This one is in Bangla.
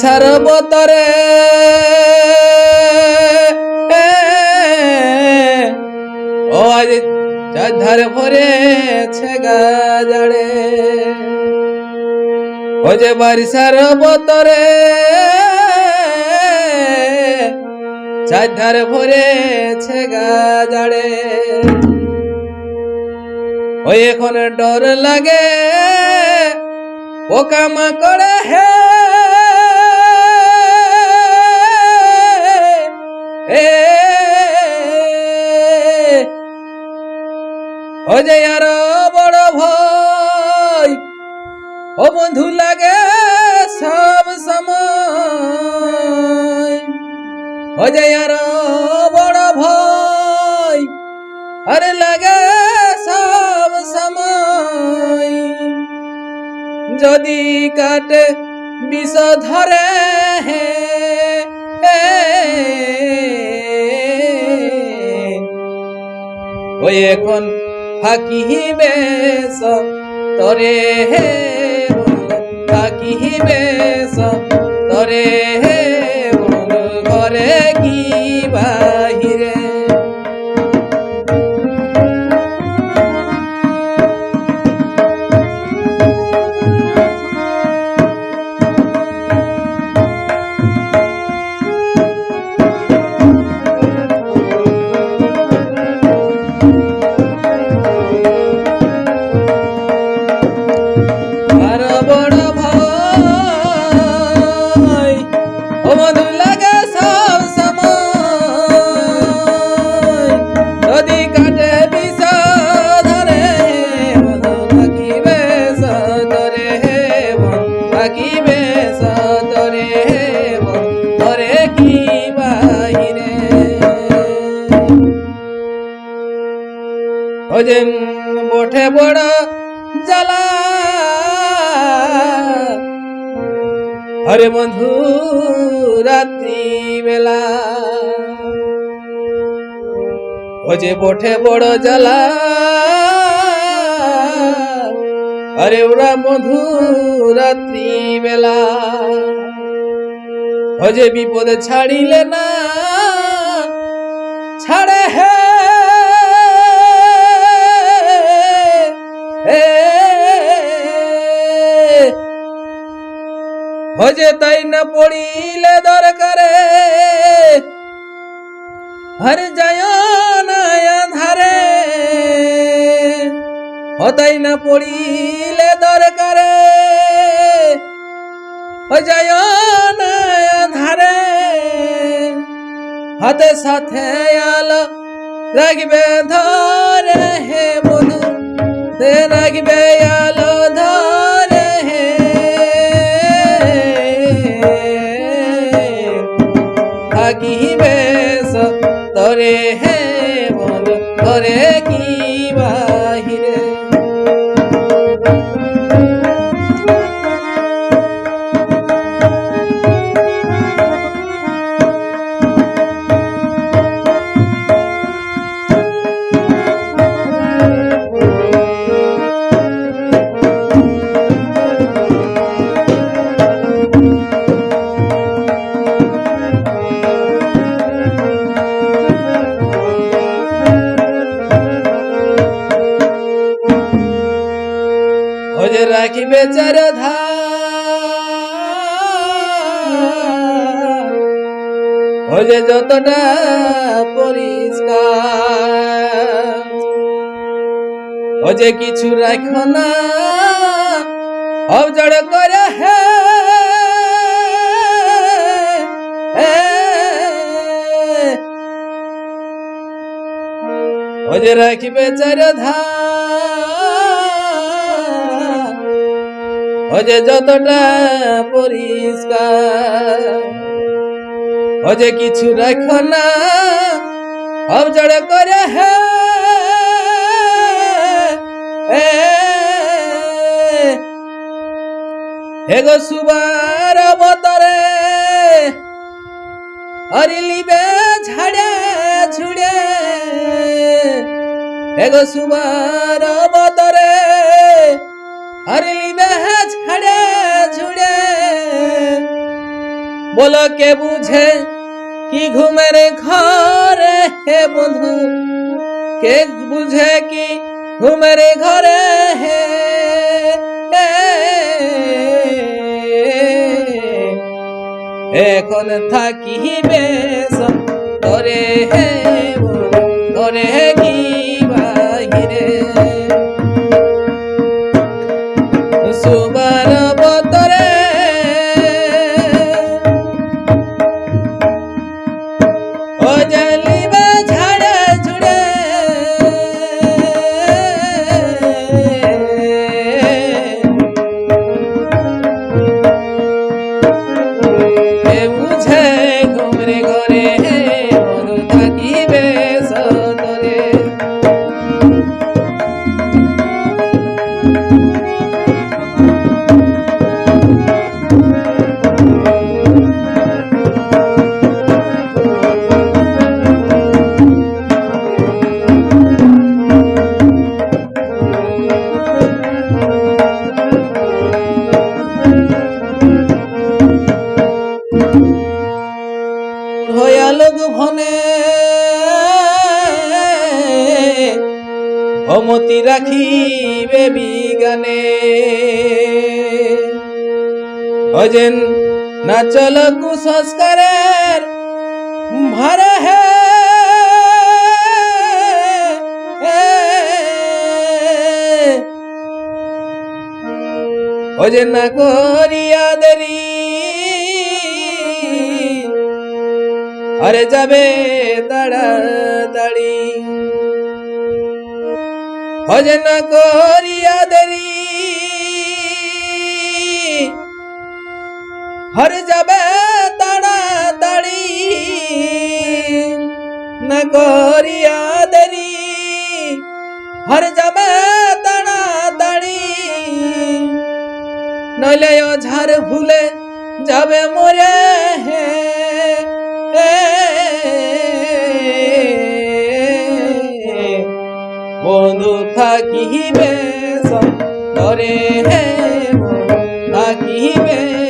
সার বতরে ও আজ চার ভরেছে গাজড়ে। ও যে বারিশার বতরে চার ভরেছে গাজড়ে। ওই এখন ডর লাগে পোকা মাকড়ে হে যে আর বড় ভয়। ও বন্ধু লাগে সব সময়। ও যে আর বড় ভয়, আরে লাগে সব সময়। যদি কাটে বিষ ধরে হে ওই এখন ফাঁকি বেশ তরে হে থাকিবে তরে হে বঠে বড় জ্বালা। হরে বন্ধু রাত্রি বেলা ও যে বঠে বড় জ্বালা। আরে ওরা মধু রাত্রি বেলা ও যে বিপদে ছাড়িলে না, ছাড়ে হজে তাই না পড়িলে দরকারে? হর যায় না ধারে হতাই না পড়িলে দরকারে। যায় না ধারে হাতে সাথে আলো রাখবে ধরে হে বধু রাখবে আলো ধরে। ওজে যতটা পরিষ্কার। ওজে কিছু রাখো না অবজড় করে হে। হে। ওজে রাখিবে চার ধার ওজে যতটা পরিষ্কার। ওজে কিছু রাখো না। অবজড় করে হে। হে গো সুবার বতরে হরিলিবে ঝাড়ে ছুড়ে। এগো সুবার বতরে হরিলিবে ঝাড়ে ঝুড়ে বলো কে বুঝে কি ঘুমের ঘরে হে বন্ধু? কে বুঝে কি ঘুমের ঘরে হে? এখন থাকিবে তরে হে তরে কি বাহিরে? অমতি রাখিবে বিগানে। অজেন নাচল কুসংস্কারের ভরে হে। অজেন না করিয়া দেরি। আরে যাবে তাড়াতাড়ি। হজে না করিয়া দেরি। হরে যাবে তাড়াতাড়ি, না করিয়া দেরি। হরে যাবে তাড়াতাড়ি, নইলে ঝাড় ভুলে যাবে মরে। থাকিবে সরে হে থাকিবে